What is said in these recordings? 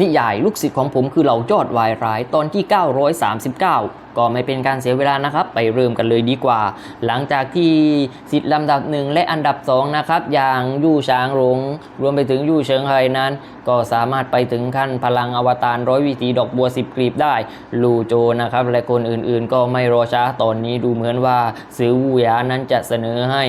นิยายลูกศิษย์ของผมคือเหล่ายอดวายร้ายตอนที่ 939 ก็ไม่เป็นการเสียเวลานะครับ ไปเริ่มกันเลยดีกว่า หลังจากที่สิทธิ์ลำดับหนึ่งและอันดับสองนะครับ อย่างยู่ช้างหลงรวมไปถึงยู่เฉิงไฮนั้น ก็สามารถไปถึงขั้นพลังอวตารร้อยวิถีดอกบัวสิบกลีบได้ ลูโจนะครับ และคนอื่นๆ ก็ไม่รอช้าตอนนี้ดูเหมือนว่าซื้อวูยานั้นจะเสนอให้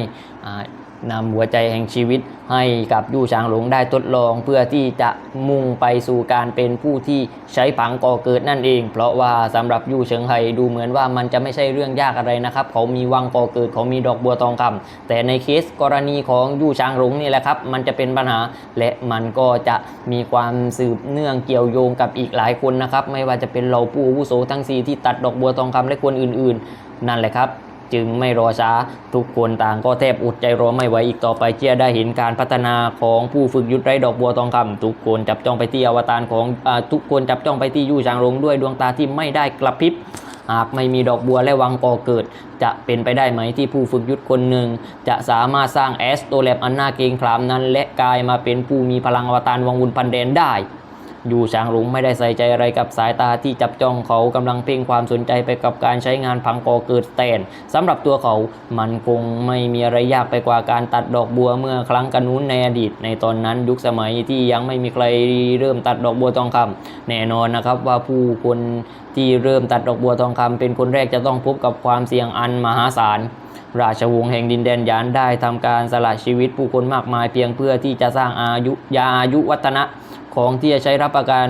อ่า นำหัวใจแห่งชีวิตให้กับยู่ช้างหลงได้ทดลอง เพื่อที่จะมุ่งไปสู่การเป็นผู้ที่ใช้ผังก่อเกิดนั่นเอง เพราะว่าสำหรับยู่เฉิงไฮดูเหมือนว่ามันจะไม่ใช่เรื่องยากอะไรนะครับ เขามีวังก่อเกิดเขามีดอกบัวทองคำแต่ในเคสกรณีของยู่ช้างหลงนี่แหละครับมันจะเป็นปัญหาและมันก็จะมีความสืบเนื่องเกี่ยวโยงกับอีกหลายคนนะครับไม่ว่าจะเป็นเหล่าผู้วุโสทั้งสี่ที่ตัดดอกบัวทองคำและคนอื่น ๆ นั่นแหละครับ จึงไม่รอช้าทุกคนต่างก็แทบอดใจรอไม่ไหวอีกต่อไปเจียได้เห็นการพัฒนาของผู้ฝึกยุทธไรดอกบัวทองคำทุกคนจับจ้องไปที่อวตารของอทุกคนจับจ้องไปที่ยู่จางรงด้วยดวงตาที่ไม่ได้กระพริบหากไม่มีดอกบัวและวังก่อเกิด จะเป็นไปได้ไหมที่ผู้ฝึกยุทธคนหนึ่ง จะสามารถสร้างแอสโตแลบอันน่าเกรงขามนั้น และกลายมาเป็นผู้มีพลังอวตารวังวุ่นพันแดนได้ ยู่ช้างหลงไม่ได้ใส่ใจอะไรกับสายตาที่จับจ้องเขากำลังเพ่งความสนใจไปกับการใช้งานพังกอเกิดแตนสำหรับตัวเขา มันคงไม่มีอะไรยากไปกว่าการตัดดอกบัวเมื่อครั้งกันนู้นในอดีต ในตอนนั้นยุคสมัยที่ยังไม่มีใครเริ่มตัดดอกบัวทองคำแน่นอนนะครับว่าผู้คนที่เริ่มตัดดอกบัวทองคำเป็นคนแรกจะต้องพบกับความเสี่ยงอันมหาศาลราชวงศ์แห่งดินแดนยานได้ทำการสละชีวิตผู้คนมากมายเพียงเพื่อที่จะสร้างอายุยาอายุวัฒนะ ของที่จะใช้รับประกัน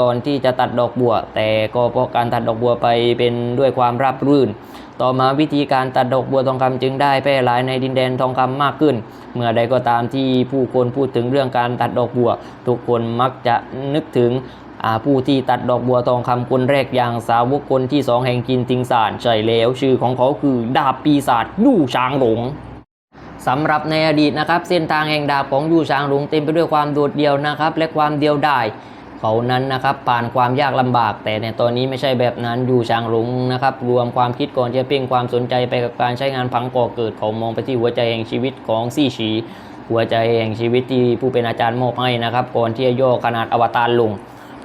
ก่อนที่จะตัดดอกบัว แต่ก็เพราะการตัดดอกบัวไปเป็นด้วยความราบรื่น ต่อมาวิธีการตัดดอกบัวทองคำจึงได้แพร่หลายในดินแดนทองคำมากขึ้น เมื่อใดก็ตามที่ผู้คนพูดถึงเรื่องการตัดดอกบัว ทุกคนมักจะนึกถึงผู้ที่ตัดดอกบัวทองคำคนแรกอย่างสาวกคนที่สองแห่งกินติงสารใช่แล้ว ชื่อของเขาคือดาบปีศาจยู่ช้างหลง สำหรับในอดีตนะครับ เส้นทางแห่งดาบของยูชางหลงเต็มไปด้วยความโดดเดี่ยวนะครับ และความเดียวดายเขานั้นนะครับผ่านความยากลำบาก แต่ในตอนนี้ไม่ใช่แบบนั้นยู่ชางหลงนะครับ รวมความคิดก่อนจะเพ่งความสนใจไปกับการใช้งานพังก่อเกิดเขามองไปที่หัวใจแห่งชีวิตของซี่ฉีหัวใจแห่งชีวิตที่ผู้เป็นอาจารย์มอบให้นะครับก่อนที่จะย่อขนาดอวตารลง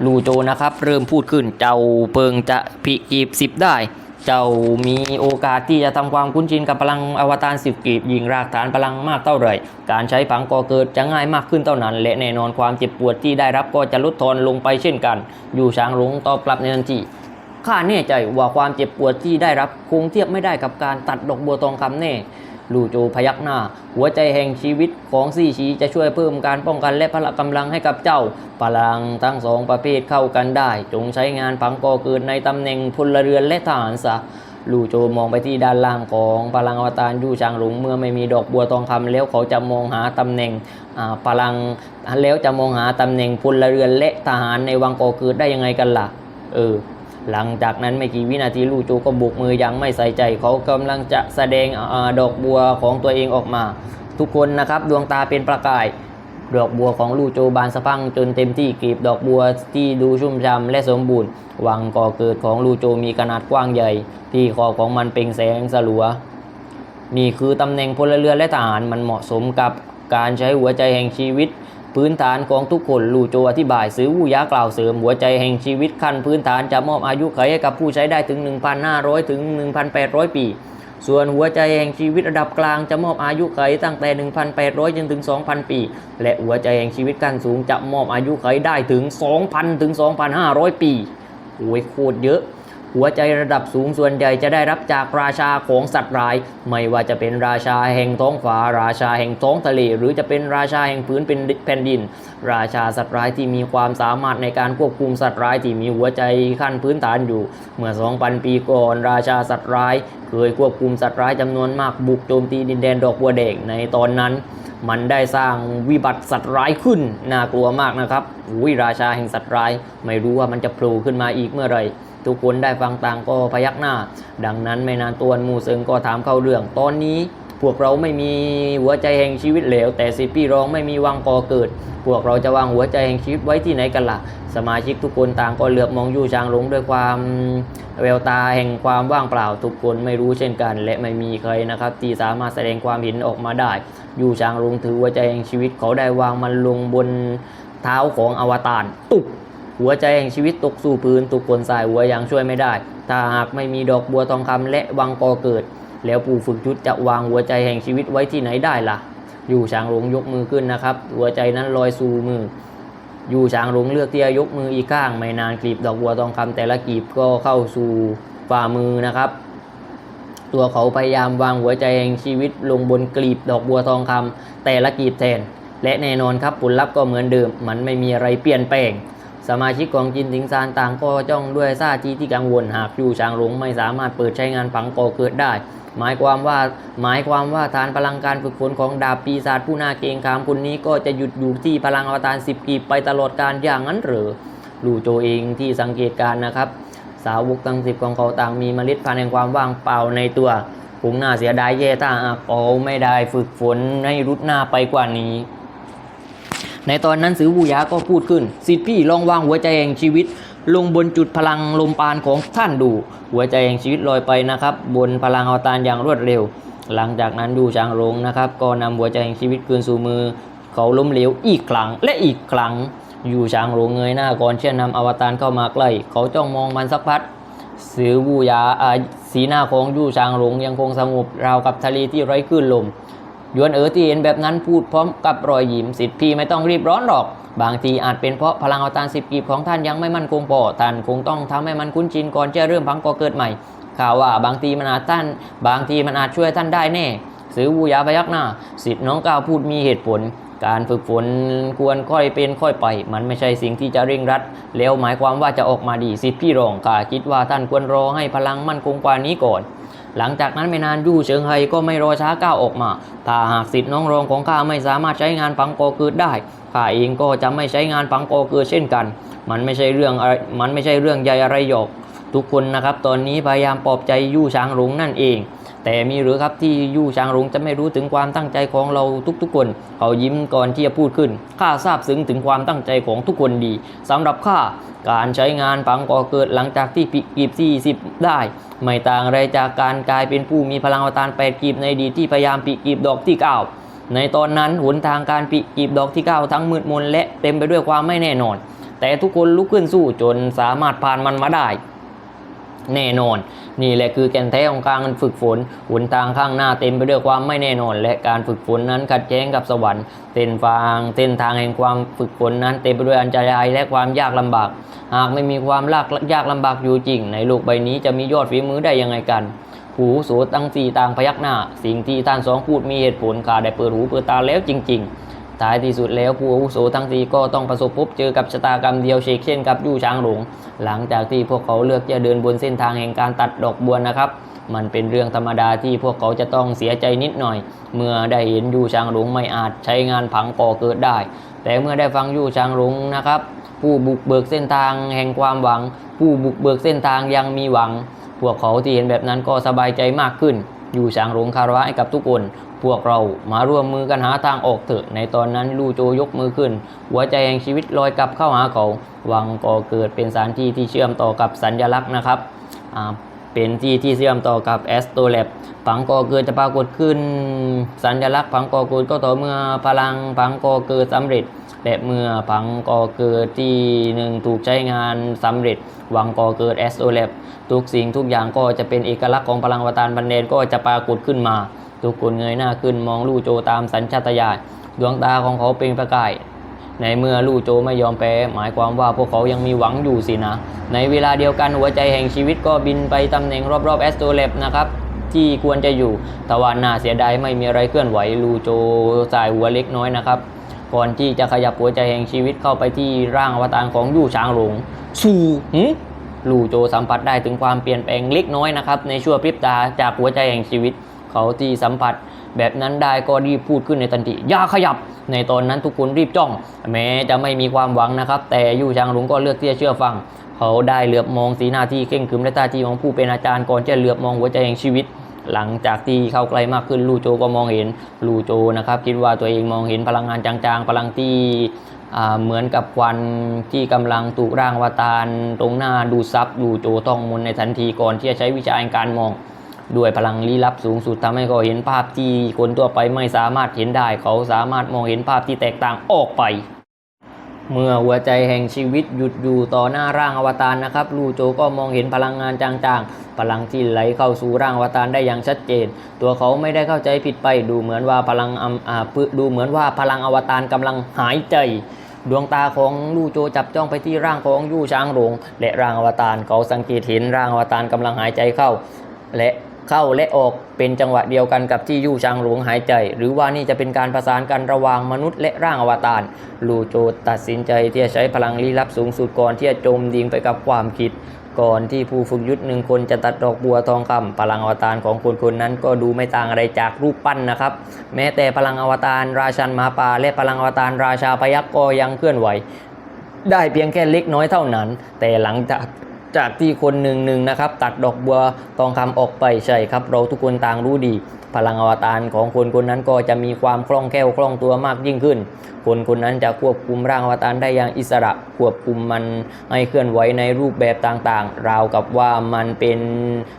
ลูโจนะครับ เริ่มพูดขึ้นเจ้าเปิงจะพิกีบสิบได้ เจ้ามีโอกาสที่จะทำความคุ้นชินกับพลังอวตารสิบกีบยิงรากฐานพลังมากเท่าไหร่ การใช้ผังก่อเกิดจะง่ายมากขึ้นเท่านั้น และแน่นอนความเจ็บปวดที่ได้รับก็จะลดทอนลงไปเช่นกัน อยู่ช้างหลงตอบกลับในทันทีข้าแน่ใจว่าความเจ็บปวดที่ได้รับคงเทียบไม่ได้กับการตัดดอกบัวทองคำแน่ ลู่โจพยักหน้า หัวใจแห่งชีวิตของซี่ชีจะช่วยเพิ่มการป้องกันและพละกำลังให้กับเจ้า พลังทั้งสองประเภทเข้ากันได้ จงใช้งานผังก่อเกิดในตำแหน่งพลเรือนและทหารซะลู่โจมองไปที่ด้านล่างของพลังอวตารยู่ชางหลงเมื่อไม่มีดอกบัวทองคำแล้วเขาจะมองหาตำแหน่งพลังแล้วจะมองหาตำแหน่งพลเรือนและทหารในวังก่อเกิดได้ยังไงกันล่ะ เออ หลังจากนั้นไม่กี่วินาทีลู่โจก็บุกมืออยังไม่ใส่ใจ เขากำลังจะแสดงอดอกบัวของตัวเองออกมา ทุกคนนะครับดวงตาเป็นประกาย ดอกบัวของลู่โจบานสะพังจนเต็มที่กลีบดอกบัวที่ดูชุ่มช่ำและสมบูรณ์ วังก่อเกิดของลู่โจมีขนาดกว้างใหญ่ ที่ขอของมันเปล่งแสงสลัว นี่คือตำแหน่งพลเรือนและทหารมันเหมาะสมกับการใช้หัวใจแห่งชีวิต พื้นฐานของทุกคนลู่โจอธิบายซื้อวูยากล่าวเสริมหัวใจแห่งชีวิตขั้นพื้นฐานจะมอบอายุขัยให้กับผู้ใช้ได้ถึง 1,500 ถึง 1,800 ปี ส่วนหัวใจแห่งชีวิตระดับกลางจะมอบอายุขัยตั้งแต่ 1,800 จนถึง 2,000 ปี และหัวใจแห่งชีวิตขั้นสูงจะมอบอายุขัยได้ถึง 2,000 ถึง 2,500 ปีโอ้ยโคตรเยอะ หัวใจระดับสูงส่วนใหญ่จะได้รับจากราชาของสัตว์ร้าย ไม่ว่าจะเป็นราชาแห่งท้องฟ้าราชาแห่งท้องทะเล หรือจะเป็นราชาแห่งพื้นเป็นแผ่นดิน ราชาสัตว์ร้ายที่มีความสามารถในการควบคุมสัตว์ร้ายที่มีหัวใจขั้นพื้นฐานอยู่ เมื่อ 2,000 ปีก่อน ราชาสัตว์ร้ายเคยควบคุมสัตว์ร้ายจำนวนมากบุกโจมตีดินแดนดอกบัวแดงในตอนนั้นมันได้สร้างวิบัติสัตว์ร้ายขึ้น น่ากลัวมากนะครับอุ้ยราชาแห่งสัตว์ร้าย ไม่รู้ว่ามันจะโผล่ขึ้นมาอีกเมื่อไหร่ ทุกคนได้ฟังต่างก็พยักหน้า ดังนั้นไม่นานตัวนมูเซิงก็ถามเข้าเรื่อง ตอนนี้พวกเราไม่มีหัวใจแห่งชีวิตเหลว แต่สิพี่รองไม่มีวังก่อเกิด พวกเราจะวางหัวใจแห่งชีวิตไว้ที่ไหนกันล่ะ สมาชิกทุกคนต่างก็เหลือบมองยู่จางหลงด้วยความแววตาแห่งความว่างเปล่าทุกคนไม่รู้เช่นกัน และไม่มีใครนะครับที่สามารถแสดงความเห็นออกมาได้ยู่จางหลงถือหัวใจแห่งชีวิตเขาได้วางมันลงบนเท้าของอวตารตุบ หัวใจแห่งชีวิตตกสู่พื้นทุกคนสายหัวย่างช่วยไม่ได้ ถ้าหากไม่มีดอกบัวทองคำและวังกอเกิด แล้วปู่ฝึกยุทธจะวางหัวใจแห่งชีวิตไว้ที่ไหนได้ล่ะ อยู่ช้างหลงยกมือขึ้นนะครับ หัวใจนั้นลอยสู่มือ อยู่ช้างหลงเลือกที่จะยกมืออีกข้าง ไม่นานกลีบดอกบัวทองคำแต่ละกลีบก็เข้าสู่ฝ่ามือนะครับ ตัวเขาพยายามวางหัวใจแห่งชีวิตลงบนกลีบดอกบัวทองคำแต่ละกลีบแทน และแน่นอนครับผลลัพธ์ก็เหมือนเดิม มันไม่มีอะไรเปลี่ยนแปลง สมาชิกของจินสิงซานต่างก็จ้องด้วยท่าทีที่กังวลหากอยู่ชางหลงไม่สามารถเปิดใช้งานผังก่อเกิดได้ หมายความว่าหมายความว่าฐานพลังการฝึกฝนของดาบปีศาจผู้น่าเกรงขามคนนี้ก็จะหยุดอยู่ที่พลังอวตารสิบกีบไปตลอดการอย่างนั้นหรือลูโจเองที่สังเกตการนะครับ สาวกทั้งสิบของเขาต่างมีเมล็ดพันธุ์แห่งความว่างเปล่าในตัวคงน่าเสียดายแย่ถ้าหาเขาไม่ได้ฝึกฝนให้รุดหน้าไปกว่านี้ ในตอนนั้นสือบูยาก็พูดขึ้น สิทธิพี่ลองวางหัวใจแห่งชีวิต ลงบนจุดพลังลมปานของท่านดู หัวใจแห่งชีวิตลอยไปนะครับ บนพลังอวตารอย่างรวดเร็ว หลังจากนั้นดูช้างลงนะครับ ก็นำหัวใจแห่งชีวิตคืนสู่มือ เขาล้มเหลวอีกครั้งและอีกครั้ง อยู่ช้างหลงเงยหน้าก่อนเชื่อนำอวตารเข้ามาใกล้เขาจ้องมองมันสักพักสือบูยาอาสีหน้าของยู่ช้างหลงยังคงสงบราวกับทะเลที่ไร้คลื่นลม ยวนเอ๋อที่เห็นแบบนั้นพูดพร้อมกับรอยยิ้มสิทธิ์พี่ไม่ต้องรีบร้อนหรอก บางทีอาจเป็นเพราะพลังอวตารสิบกีบของท่านยังไม่มั่นคงพอท่านคงต้องทำให้มันคุ้นชินก่อนจะเริ่มพังก่อเกิดใหม่ข่าวว่าบางทีมันอาจท่าน บางทีมันอาจช่วยท่านได้แน่สือวูยาพยักหน้าสิทธิ์น้องก้าวพูดมีเหตุผล การฝึกฝนควรค่อยเป็นค่อยไป มันไม่ใช่สิ่งที่จะเร่งรัด แล้วหมายความว่าจะออกมาดีสิทธิ์พี่รองข้าคิดว่าท่านควรรอให้พลังมั่นคงกว่านี้ก่อน หลังจากนั้นไม่นานยู่เฉิงไฮก็ไม่รอช้าก้าวออกมา ถ้าหากสิทธิ์น้องรองของข้าไม่สามารถใช้งานปังโกอเกิดได้ ข้าเองก็จะไม่ใช้งานปังโกอเกิดเช่นกัน มันไม่ใช่เรื่องอะไร มันไม่ใช่เรื่องใหญ่อะไรหยอก ทุกคนนะครับ ตอนนี้พยายามปลอบใจยู่ช้างหลงนั่นเอง แต่มีหรือครับที่ยู่ช้างหลงจะไม่รู้ถึงความตั้งใจของเราทุกๆคน เขายิ้มก่อนที่จะพูดขึ้น ข้าทราบซึ้งถึงความตั้งใจของทุกคนดีสำหรับข้าการใช้งานปังก่อเกิดหลังจากที่ปิกีบที่สิบได้ ไม่ต่างอะไรจากการกลายเป็นผู้มีพลังอวตารแปดกีบในดีที่พยายามปิกีบดอกที่เก้าในตอนนั้นหนทางการปิกีบดอกที่เก้าทั้งมืดมนและเต็มไปด้วยความไม่แน่นอน แต่ทุกคนลุกขึ้นสู้จนสามารถผ่านมันมาได้ แน่นอน นี่แหละคือแก่นแท้ของการฝึกฝนหนทางข้างหน้าเต็มไปด้วยความไม่แน่นอน และการฝึกฝนนั้นขัดแย้งกับสวรรค์เส้นฟางเส้นทางแห่งความฝึกฝนนั้นเต็มไปด้วยอันตรายและความยากลำบาก หากไม่มีความลากยากลำบากอยู่จริง ในโลกใบนี้จะมียอดฝีมือได้ยังไงกันหูโสตั้งสี่ต่างพยักหน้า สิ่งที่ท่านสองพูดมีเหตุผลข้าได้เปิดหูเปิดตาแล้วจริง ๆ ท้ายที่สุดแล้วผู้อาวุโสทั้งสีก็ต้องประสบพบเจอกับชะตากรรมเดียวเชกเช่นกับยู่ช้างหลงหลังจากที่พวกเขาเลือกจะเดินบนเส้นทางแห่งการตัดดอกบัวนะครับ มันเป็นเรื่องธรรมดาที่พวกเขาจะต้องเสียใจนิดหน่อย เมื่อได้เห็นยู่ช้างหลงไม่อาจใช้งานผังก่อเกิดได้ แต่เมื่อได้ฟังยู่ช้างหลงนะครับ ผู้บุกเบิกเส้นทางแห่งความหวัง ผู้บุกเบิกเส้นทางยังมีหวัง พวกเขาที่เห็นแบบนั้นก็สบายใจมากขึ้น อยู่สั่งหลงคารวะให้กับทุกคน พวกเรามาร่วมมือกันหาทางออกเถอะ ในตอนนั้นลู่โจยกมือขึ้น หัวใจแห่งชีวิตลอยกลับเข้าหาเขา วังก่อเกิดเป็นสถานที่ที่เชื่อมต่อกับสัญลักษณ์นะครับ เป็นที่ที่เชื่อมต่อกับแอสโตแลบผังก่อเกิดจะปรากฏขึ้น สัญลักษณ์ผังก่อเกิดก็ต่อเมื่อพลังผังก่อเกิดสำเร็จ และเมื่อผังก่อเกิดที่หนึ่งถูกใช้งานสำเร็จวังก่อเกิดแอสโตแลบทุกสิ่งทุกอย่างก็จะเป็นเอกลักษณ์ของพลังวตารบันเดนก็จะปรากฏขึ้นมา ทุกคนเงยหน้าขึ้นมองลู่โจตามสัญชาตญาณดวงตาของเขาเป็นประกาย ในเมื่อลู่โจไม่ยอมแพ้หมายความว่าพวกเขายังมีหวังอยู่สินะ ในเวลาเดียวกันหัวใจแห่งชีวิตก็บินไปตำแหน่งรอบๆแอสโตเลบนะครับที่ควรจะอยู่แตะวันน่าเสียดายไม่มีอะไรเคลื่อนไหวลูโจสายหัวเล็กน้อยนะครับ ก่อนที่จะขยับหัวใจแห่งชีวิตเข้าไปที่ร่างอวตารของยู่ช้างหลงสู่หึลูโจสัมผัสได้ถึงความเปลี่ยนแปลงเล็กน้อยนะครับในชั่วพริบตาจากหัวใจแห่งชีวิต เขาที่สัมผัส แบบนั้นได้ก็รีบพูดขึ้นในทันทีอย่าขยับ ในตอนนั้นทุกคนรีบจ้อง แม้จะไม่มีความหวังนะครับ แต่ยู่ชางหลงก็เลือกที่จะเชื่อฟัง เขาได้เหลือบมองสีหน้าที่เข่งขึมและท่าทีของผู้เป็นอาจารย์ก่อนจะเหลือบมองหัวใจแห่งชีวิตหลังจากที่เข้าใกล้มากขึ้นลู่โจก็มองเห็นลู่โจนะครับ คิดว่าตัวเองมองเห็นพลังงานจางๆ พลังที่เหมือนกับควันที่กำลังถูกร่างอวตารตรงหน้าดูซับลูโจต้องมุนในทันทีก่อนที่จะใช้วิชาแห่งการมอง ด้วยพลังลี้ลับสูงสุดทำให้เขาเห็นภาพที่คนทั่วไปไม่สามารถเห็นได้ เขาสามารถมองเห็นภาพที่แตกต่างออกไป เมื่อหัวใจแห่งชีวิตหยุดอยู่ต่อหน้าร่างอวตารนะครับ ลูโจก็มองเห็นพลังงานจางๆ พลังที่ไหลเข้าสู่ร่างอวตารได้อย่างชัดเจน ตัวเขาไม่ได้เข้าใจผิดไป ดูเหมือนว่าพลังอ่าดูเหมือนว่าพลังอวตารกำลังหายใจดวงตาของลู่โจจับจ้องไปที่ร่างของยู่ช้างหลงและร่างอวตารเขาสังเกตเห็นร่างอวตารกำลังหายใจเข้า และ เข้าและออกเป็นจังหวะเดียวกันกับที่ยู่ชางหลวงหายใจ หรือว่านี่จะเป็นการประสานกันระหว่างมนุษย์และร่างอวตารลูโจตัดสินใจที่จะใช้พลังลี้ลับสูงสุดก่อนที่จะจมดิ่งไปกับความคิด ก่อนที่ผู้ฝึกยุทธหนึ่งคนจะตัดดอกบัวทองคำพลังอวตารของคนคนนั้นก็ดูไม่ต่างอะไรจากรูปปั้นนะครับ แม้แต่พลังอวตารราชันหมาป่าและพลังอวตารราชาพยักก็ยังเคลื่อนไหว ได้เพียงแค่เล็กน้อยเท่านั้น แต่หลังจาก จากที่คนหนึ่งหนึ่งนะครับตัดดอกบัวทองคำออกไปใช่ครับ เราทุกคนต่างรู้ดี พลังอวตารของคนคนนั้นก็จะมีความคล่องแคล่วคล่องตัวมากยิ่งขึ้น คนคนนั้นจะควบคุมร่างอวตารได้อย่างอิสระ ควบคุมมันให้เคลื่อนไหวในรูปแบบต่างๆ ราวกับว่ามันเป็น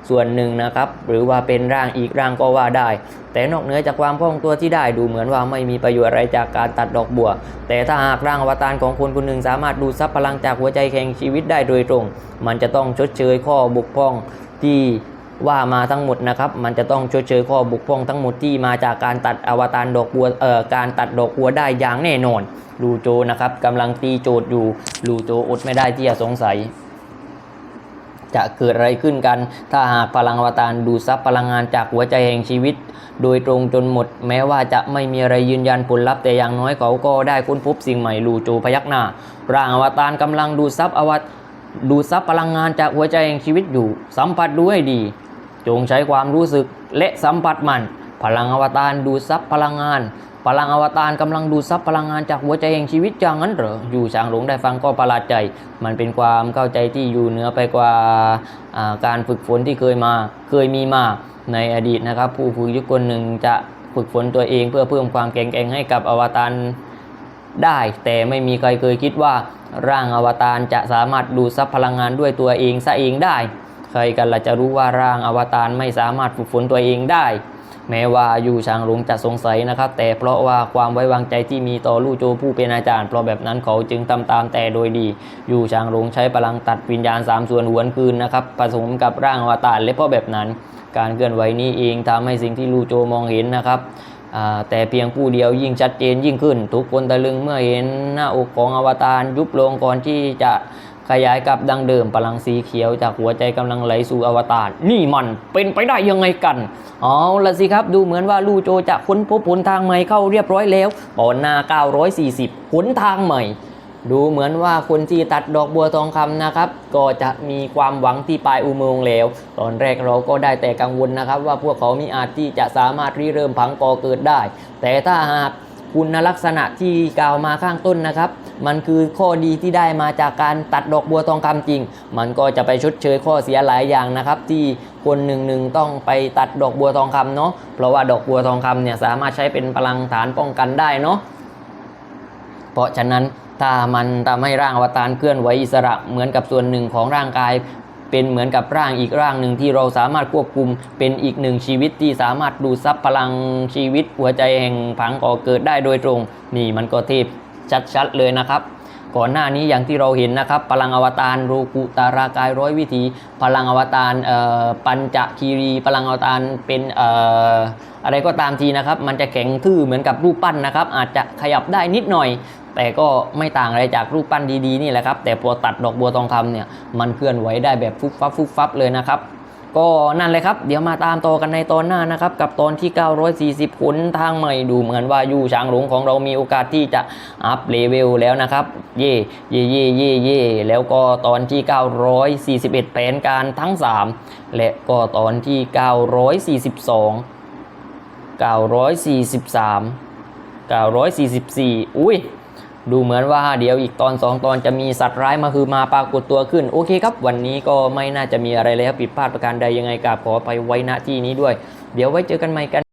ส่วนหนึ่งนะครับ หรือว่าเป็นร่างอีกร่างก็ว่าได้ แต่นอกเหนือจากความคล่องตัวที่ได้ดูเหมือนว่าไม่มีประโยชน์อะไรจากการตัดดอกบัว แต่ถ้าหากร่างอวตารของคนคนหนึ่งสามารถดูดซับพลังจากหัวใจแห่งชีวิตได้โดยตรง มันจะต้องชดเชยข้อบกพร่องที่ ว่ามาทั้งหมดนะครับ มันจะต้องชดเชยข้อบกพร่องทั้งหมดที่มาจากการตัดอวตารดอกบัวเอ่อการตัดดอกบัวได้อย่างแน่นอนลูโจนะครับกำลังตีโจทย์อยู่ลูโจอดไม่ได้ที่จะสงสัยจะเกิดอะไรขึ้นกัน ถ้าหากพลังอวตารดูซับพลังงานจากหัวใจแห่งชีวิต โดยตรงจนหมด แม้ว่าจะไม่มีอะไรยืนยันผลลัพธ์แต่อย่างน้อยเขาก็ได้ค้นพบสิ่งใหม่ลูโจพยักหน้า ร่างอวตารกำลังดูซับอวตดูซับพลังงานจากหัวใจแห่งชีวิตอยู่ สัมผัสดูให้ดี จงใช้ความรู้สึกและสัมผัสมัน พลังอวตารดูดซับพลังงาน พลังอวตารกำลังดูดซับพลังงานจากหัวใจแห่งชีวิตอย่างนั้นเหรอ อยู่ช้างหลงได้ฟังก็ประหลาดใจ มันเป็นความเข้าใจที่อยู่เหนือไปกว่าอ่าการฝึกฝนที่เคยมา เคยมีมาในอดีตนะครับ ผู้ฝึกยุคคนหนึ่งจะฝึกฝนตัวเองเพื่อเพิ่มความแข็งแกร่งให้กับอวตารได้ แต่ไม่มีใครเคยคิดว่าร่างอวตารจะสามารถดูดซับพลังงานด้วยตัวเองซะเองได้ ใครกันล่ะจะรู้ว่าร่างอวตารไม่สามารถฝึกฝนตัวเองได้ แม้ว่าอยู่ชางหลงจะสงสัยนะครับ แต่เพราะว่าความไว้วางใจที่มีต่อลู่โจผู้เป็นอาจารย์ เพราะแบบนั้นเขาจึงทำตามแต่โดยดี อยู่ชางหลงใช้พลังตัดวิญญาณสามส่วนหวนคืนนะครับผสมกับร่างอวตารและเพราะแบบนั้น การเคลื่อนไหวนี้เองทำให้สิ่งที่ลู่โจมองเห็นนะครับแต่เพียงผู้เดียวยิ่งชัดเจนยิ่งขึ้น ทุกคนตะลึงเมื่อเห็นหน้าอกของอวตารยุบลงก่อนที่จะ ขยายกับดังเดิมพลังสีเขียวจากหัวใจกำลังไหลสู่อวตารนี่มันเป็นไปได้ยังไงกันเอาละสิครับดูเหมือนว่าลู่โจจะค้นพบหนทางใหม่เข้าเรียบร้อยแล้วตอนหน้า 940หนทางใหม่ ดูเหมือนว่าคนที่ตัดดอกบัวทองคำนะครับ ก็จะมีความหวังที่ปลายอุโมงค์แล้ว ตอนแรกเราก็ได้แต่กังวลนะครับ ว่าพวกเขามีอาจที่จะสามารถริเริ่มพังก่อเกิดได้ แต่ถ้าหาก คุณลักษณะที่กล่าวมาข้างต้นนะครับ มันคือข้อดีที่ได้มาจากการตัดดอกบัวทองคำจริง มันก็จะไปชดเชยข้อเสียหลายอย่างนะครับ ที่คนหนึ่งหนึ่งต้องไปตัดดอกบัวทองคำเนาะเพราะว่าดอกบัวทองคำเนี่ยสามารถใช้เป็นพลังฐานป้องกันได้เนาะเพราะฉะนั้นถ้ามันทำให้ร่างอวตารเคลื่อนไหวอิสระเหมือนกับส่วนหนึ่งของร่างกาย เป็นเหมือนกับร่างอีกร่างหนึ่งที่เราสามารถควบคุมเป็นอีกหนึ่งชีวิตที่สามารถดูดซับพลังชีวิตหัวใจแห่งผังก่อเกิดได้โดยตรง นี่มันก็เทพชัดๆเลยนะครับก่อนหน้านี้อย่างที่เราเห็นนะครับ พลังอวตารโรกุตารากายร้อยวิถีพลังอวตารปัญจคีรี พลังอวตารเป็นออะไรก็ตามทีนะครับ มันจะแข็งทื่อเหมือนกับรูปปั้นนะครับ อาจจะขยับได้นิดหน่อย แต่ก็ไม่ต่างอะไรจากรูปปั้นดีๆนี่แหละครับ แต่พอตัดดอกบัวทองคำเนี่ยมันเคลื่อนไหวได้แบบฟุบฟับฟุบฟับเลยนะครับก็นั่นเลยครับ เดี๋ยวมาตามต่อกันในตอนหน้านะครับ กับตอนที่ 940ผลทางใหม่ดูเหมือนว่ายูช้างหลงของเรามีโอกาสที่จะอัพเลเวลแล้วนะครับ เย่เย่เย่เย่เย่แล้วก็ตอนที่ 941 แผนการทั้ง 3 และก็ตอนที่ 942 943 944 อุ้ย ดูเหมือนว่าเดี๋ยวอีกตอน 2 ตอนจะมีสัตว์ร้ายมาคือมาปรากฏตัวขึ้น โอเคครับ วันนี้ก็ไม่น่าจะมีอะไรเลยครับผิดพลาดประการใดยังไงกับขอไปไว้ณที่นี้ด้วย เดี๋ยวไว้เจอกันใหม่กัน